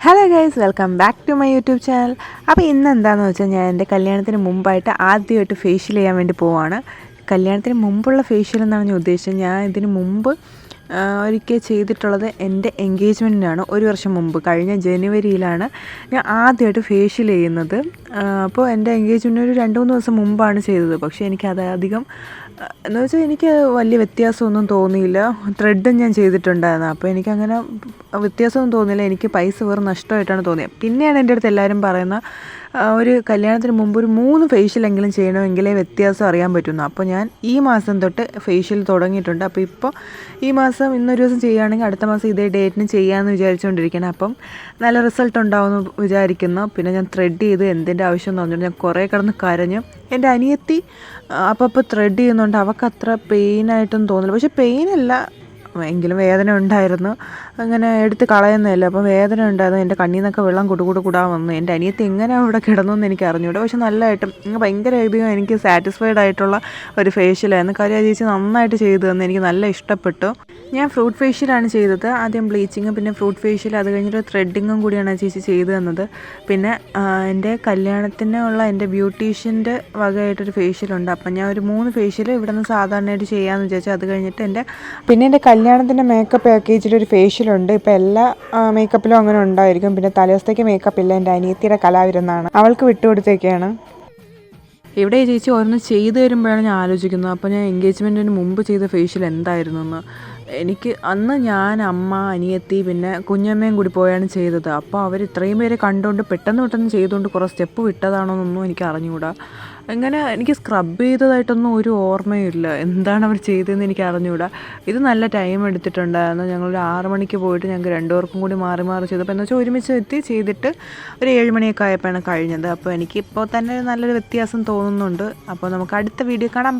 Hello guys welcome back to my YouTube channel അപ്പോൾ ഇന്ന് എന്താണെന്ന് വെച്ചാൽ ഞാൻ എന്റെ കല്യാണത്തിന് മുമ്പായിട്ട് ആദ്യമായിട്ട് ഫേഷ്യൽ ചെയ്യാൻ വേണ്ടി പോവാണ്. കല്യാണത്തിന് മുമ്പുള്ള ഫേഷ്യൽ എന്നാണ് ഞാൻ ഉദ്ദേശിച്ചത് ഞാൻ ഇതിന് മുമ്പ് ഒരിക്കൽ ചെയ്തിട്ടുള്ളത് എന്റെ എൻഗേജ്മെന്റിനാണ്. ഒരു വർഷം മുമ്പ് കഴിഞ്ഞ ജനുവരിയിലാണ് ഞാൻ ആദ്യമായിട്ട് ഫേഷ്യൽ ചെയ്യുന്നത്. അപ്പോൾ എന്റെ എൻഗേജ്മെന്റ് ഒരു രണ്ട് മൂന്ന് ദിവസം മുമ്പാണ് ചെയ്തത്. പക്ഷേ എനിക്കത് അധികം എന്ന് വെച്ചാൽ എനിക്ക് വലിയ വ്യത്യാസമൊന്നും തോന്നിയില്ല. ത്രെഡും ഞാൻ ചെയ്തിട്ടുണ്ടായിരുന്നു. അപ്പോൾ എനിക്കങ്ങനെ വ്യത്യാസമൊന്നും തോന്നിയില്ല. എനിക്ക് പൈസ വെറും നഷ്ടമായിട്ടാണ് തോന്നിയത്. പിന്നെയാണ് എന്റെ അടുത്ത് എല്ലാവരും പറയുന്ന ഒരു കല്യാണത്തിന് മുമ്പ് ഒരു മൂന്ന് ഫേഷ്യലെങ്കിലും ചെയ്യണമെങ്കിലേ വ്യത്യാസം അറിയാൻ പറ്റുന്നു. അപ്പോൾ ഞാൻ ഈ മാസം തൊട്ട് ഫേഷ്യൽ തുടങ്ങിയിട്ടുണ്ട്. അപ്പോൾ ഇപ്പോൾ ഈ മാസം ഇന്നൊരു ദിവസം ചെയ്യുകയാണെങ്കിൽ അടുത്ത മാസം ഇതേ ഡേറ്റിന് ചെയ്യാമെന്ന് വിചാരിച്ചുകൊണ്ടിരിക്കണം അപ്പം നല്ല റിസൾട്ട് ഉണ്ടാവുമെന്ന് വിചാരിക്കുന്നു. പിന്നെ ഞാൻ ത്രെഡ് ചെയ്ത് എന്തിന്റെ ആവശ്യം എന്ന് പറഞ്ഞിട്ട് ഞാൻ കുറേ കിടന്ന് കരഞ്ഞു. എന്റെ അനിയത്തി അപ്പോൾ അപ്പോൾ ത്രെഡ് ചെയ്യുന്നുണ്ട് അവൾക്ക് അത്ര പെയിനായിട്ടൊന്നും തോന്നില്ല പക്ഷേ പെയിനല്ല എങ്കിലും വേദന ഉണ്ടായിരുന്നു. അങ്ങനെ എടുത്ത് കളയുന്നതല്ല. അപ്പോൾ വേദന ഉണ്ടായിരുന്നു. എന്റെ കണ്ണിൽ നിന്നൊക്കെ വെള്ളം കുടുകൂടെ കൂടാൻ വന്നു. എന്റെ അനിയത്തി എങ്ങനെ അവിടെ കിടന്നു എനിക്ക് അറിഞ്ഞൂടെ പക്ഷെ നല്ലതായിട്ടും ഭയങ്കര ഭയങ്കരധികം എനിക്ക് സാറ്റിസ്ഫൈഡ് ആയിട്ടുള്ള ഒരു ഫേഷ്യലായിരുന്നു കാര്യം ചേച്ചി നന്നായിട്ട് ചെയ്തു തന്നു. എനിക്ക് നല്ല ഇഷ്ടപ്പെട്ടു. ഞാൻ ഫ്രൂട്ട് ഫേഷ്യലാണ് ചെയ്തത്. ആദ്യം ബ്ലീച്ചിങ്ങും പിന്നെ ഫ്രൂട്ട് ഫേഷ്യൽ അത് കഴിഞ്ഞിട്ട് ത്രെഡിങ്ങും കൂടിയാണ് ചേച്ചി ചെയ്തു തന്നത്. പിന്നെ എന്റെ കല്യാണത്തിനുള്ള എന്റെ ബ്യൂട്ടീഷ്യന്റെ വകയായിട്ടൊരു ഫേഷ്യലുണ്ട് അപ്പം ഞാൻ ഒരു മൂന്ന് ഫേഷ്യൽ ഇവിടെ നിന്ന് സാധാരണയായിട്ട് ചെയ്യാമെന്ന് വിചാരിച്ചു. അത് കഴിഞ്ഞിട്ട് എന്റെ പിന്നെ എന്റെ കല്യാണത്തിന്റെ മേക്കപ്പ് പാക്കേജിൽ ഒരു ഫേഷ്യലുണ്ട് ഇപ്പോൾ എല്ലാ മേക്കപ്പിലും അങ്ങനെ ഉണ്ടായിരിക്കും. പിന്നെ തലേദിവസത്തേക്ക് മേക്കപ്പ് ഇല്ല. എന്റെ അനിയത്തിയുടെ കലാവിരുന്നാണ്. അവൾക്ക് വിട്ടുകൊടുത്തേക്കാണ് ഇവിടെ ചേച്ചി? ഓരോന്ന് ചെയ്തു തരുമ്പോഴാണ് ഞാൻ ആലോചിക്കുന്നത്. അപ്പോൾ ഞാൻ എൻഗേജ്മെന്റിന് മുമ്പ് ചെയ്ത ഫേഷ്യൽ എന്തായിരുന്നു എന്ന്. എനിക്ക് അന്ന് ഞാൻ അമ്മ അനിയത്തി പിന്നെ കുഞ്ഞമ്മയും കൂടി പോയാണ് ചെയ്തത്. അപ്പോൾ അവർ ഇത്രയും പേരെ കണ്ടുകൊണ്ട് പെട്ടെന്ന് പെട്ടെന്ന് ചെയ്തുകൊണ്ട് കുറേ സ്റ്റെപ്പ് വിട്ടതാണോന്നൊന്നും എനിക്ക് അറിഞ്ഞുകൂടാ. അങ്ങനെ എനിക്ക് സ്ക്രബ് ചെയ്തതായിട്ടൊന്നും ഒരു ഓർമ്മയില്ല. എന്താണ് അവർ ചെയ്തതെന്ന് എനിക്ക് അറിഞ്ഞുകൂടാ. ഇത് നല്ല ടൈം എടുത്തിട്ടുണ്ടായിരുന്നു. ഞങ്ങളൊരു ആറ് മണിക്ക് പോയിട്ട് ഞങ്ങൾക്ക് രണ്ടുപേർക്കും കൂടി മാറി മാറി ചെയ്തപ്പോൾ എന്ന് വെച്ചാൽ ഒരുമിച്ച് എത്തി ചെയ്തിട്ട് ഒരു ഏഴ് മണിയൊക്കെ ആയപ്പോഴാണ് കഴിഞ്ഞത്. അപ്പോൾ എനിക്ക് എനിക്കിപ്പോൾ തന്നെ നല്ലൊരു വ്യത്യാസം തോന്നുന്നുണ്ട്. അപ്പോൾ നമുക്ക് അടുത്ത വീഡിയോ കാണാം.